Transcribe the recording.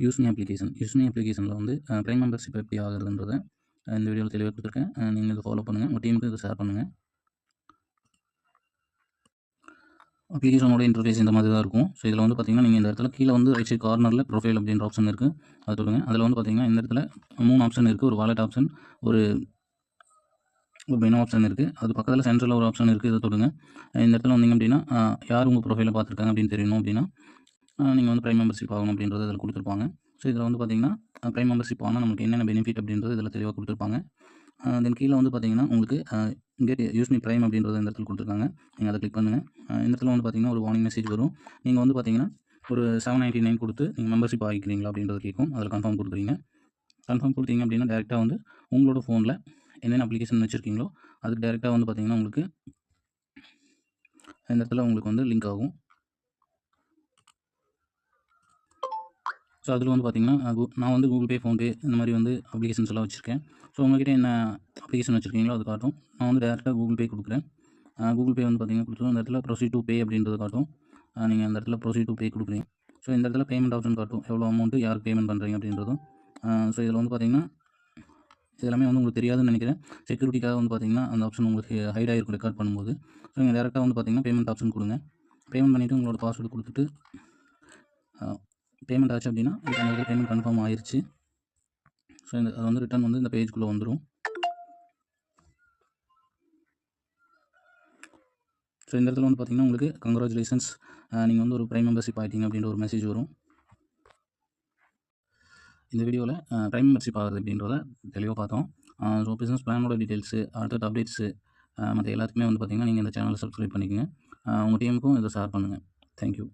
யூஸ்மி application யூஸ்மி அப்ளிகேஷனில் வந்து prime membership எப்படி ஆகுதுன்றத இந்த வீடியோவில் தெளிவாக கொடுத்துருக்கேன். நீங்கள் இதை ஃபாலோ பண்ணுங்கள் உங்கள் டீமுக்கு இதை ஷேர் பண்ணுங்கள் அப்ளிகேஷனோட இன்டர்ஃபேஸ் இந்த மாதிரி தான் இருக்கும். ஸோ இதில் வந்து பார்த்தீங்கன்னா நீங்கள் இந்த இடத்துல கீழே வந்து ரைட் சைட் கார்னரில் ப்ரொஃபைல் அப்படின்ற ஆப்ஷன் இருக்குது அது சொல்லுங்கள் அதில் வந்து பார்த்தீங்கன்னா இந்த இடத்துல மூணு ஆப்ஷன் இருக்குது ஒரு வாலெட் ஆப்ஷன் ஒரு ஒரு மெனு ஆப்ஷன் இருக்குது அது பக்கத்தில் சென்ட்ரலில் ஒரு ஆப்ஷன் இருக்குது இதை தொடுங்க இந்த இடத்துல வந்தீங்க அப்படின்னா யார் உங்கள் ப்ரொஃபைலை பார்த்துருக்காங்க அப்படின்னு தெரியணும் அப்படின்னா நீங்கள் வந்து ப்ரைம் மெம்பர்ஷிப் ஆகணும் அப்படின்றது இதில் கொடுத்துருப்பாங்க. ஸோ இதில் வந்து பார்த்தீங்கன்னா ப்ரைம் மெம்பர்ஷிப் ஆனால் நமக்கு என்னென்ன பெனிஃபிட் அப்படின்றது இதில் தெளிவாக கொடுத்துருப்பாங்க. தென் கீழே வந்து பார்த்தீங்கன்னா உங்களுக்கு கெட் யூஸ்மி ப்ரைம் அப்படின்றத இந்த இடத்துல கொடுத்துருக்காங்க. நீங்கள் அதை கிளிக் பண்ணுங்கள் இந்த இடத்துல வந்து பார்த்தீங்கன்னா ஒரு வார்னிங் மெசேஜ் வரும். நீங்கள் வந்து பார்த்தீங்கன்னா ஒரு செவன் நைன்ட்டி நைன் கொடுத்து நீங்கள் மெம்பர்ஷிப் ஆகிக்கிறீங்களா அப்படின்றது கேட்கும் அதில் கன்ஃபார்ம் கொடுக்குறீங்க. கன்ஃபார்ம் கொடுத்தீங்க அப்படின்னா டேரெக்டாக வந்து உங்களோட ஃபோனில் என்னென்ன அப்ளிகேஷன் வச்சுருக்கீங்களோ அதுக்கு டேரெக்டாக வந்து பார்த்தீங்கன்னா உங்களுக்கு இந்த இடத்துல உங்களுக்கு வந்து லிங்க் ஆகும். ஸோ அதில் வந்து பார்த்தீங்கன்னா கூ- நான் வந்து கூகுள் பே ஃபோன்பே இந்த மாதிரி வந்து அப்ளிகேஷன்ஸ் எல்லாம் வச்சுருக்கேன். ஸோ உங்ககிட்ட என்ன அப்ளிகேஷன் வச்சுருக்கீங்களோ அது காட்டும். நான் வந்து டேரெக்டாக கூகுள் பே கொடுக்குறேன். கூகுள் பே வந்து பார்த்தீங்கன்னா கொடுத்துரும். அந்த இடத்துல ப்ரொசீட் டு பே அப்படின்றது காட்டும். நீங்கள் அந்த இடத்துல ப்ரொசீட் டு பே கொடுக்குறீங்க. ஸோ இந்த இடத்துல பேமெண்ட் ஆப்ஷன் காட்டும். எவ்வளோ அமௌண்ட்டு யாருக்கு பேமெண்ட் பண்ணுறீங்க அப்படின்றதும். ஸோ இதில் வந்து பார்த்தீங்கன்னா இதெல்லாமே வந்து உங்களுக்கு தெரியாதுன்னு நினைக்கிறேன். செக்யூரிட்டிக்காக வந்து பார்த்தீங்கன்னா அந்த ஆப்ஷன் உங்களுக்கு ஹைட் ஆகிருக்கும் ரெக்கார்ட் பண்ணும்போது. ஸோ நீங்கள் டேரெக்டாக வந்து பார்த்தீங்கன்னா பேமெண்ட் ஆப்ஷன் கொடுங்க. பேமெண்ட் பண்ணிவிட்டு உங்களோட பாஸ்வேர்டு கொடுத்துட்டு பேமெண்ட் ஆச்சு அப்படின்னா ரிட்டர்ன் எனக்கு பேமெண்ட் கன்ஃபார்ம் ஆயிடுச்சு ஸோ இந்த அது வந்து ரிட்டர்ன் வந்து இந்த பேஜ்குள்ளே வந்துடும் ஸோ இந்த இடத்துல வந்து பார்த்தீங்கன்னா உங்களுக்கு கங்க்ராச்சுலேஷன்ஸ் நீங்கள் வந்து ஒரு ப்ரைம் மெம்பர்ஷிப் ஆகிட்டீங்க அப்படின்ற ஒரு மெசேஜ் வரும். இந்த வீடியோவில் ப்ரைம் மெம்பர்ஷிப் ஆகுது அப்படின்றத தெளிவாக பார்த்தோம். ஸோ பிஸ்னஸ் பிளானோட டீட்டெயில்ஸு அடுத்த அப்டேட்ஸு மற்ற எல்லாத்துக்குமே வந்து பார்த்தீங்கன்னா நீங்கள் இந்த சேனலை சப்ஸ்கிரைப் பண்ணிக்கோங்க. உங்கள் டீமுக்கும் இதை ஷேர் பண்ணுங்கள் தேங்க்யூ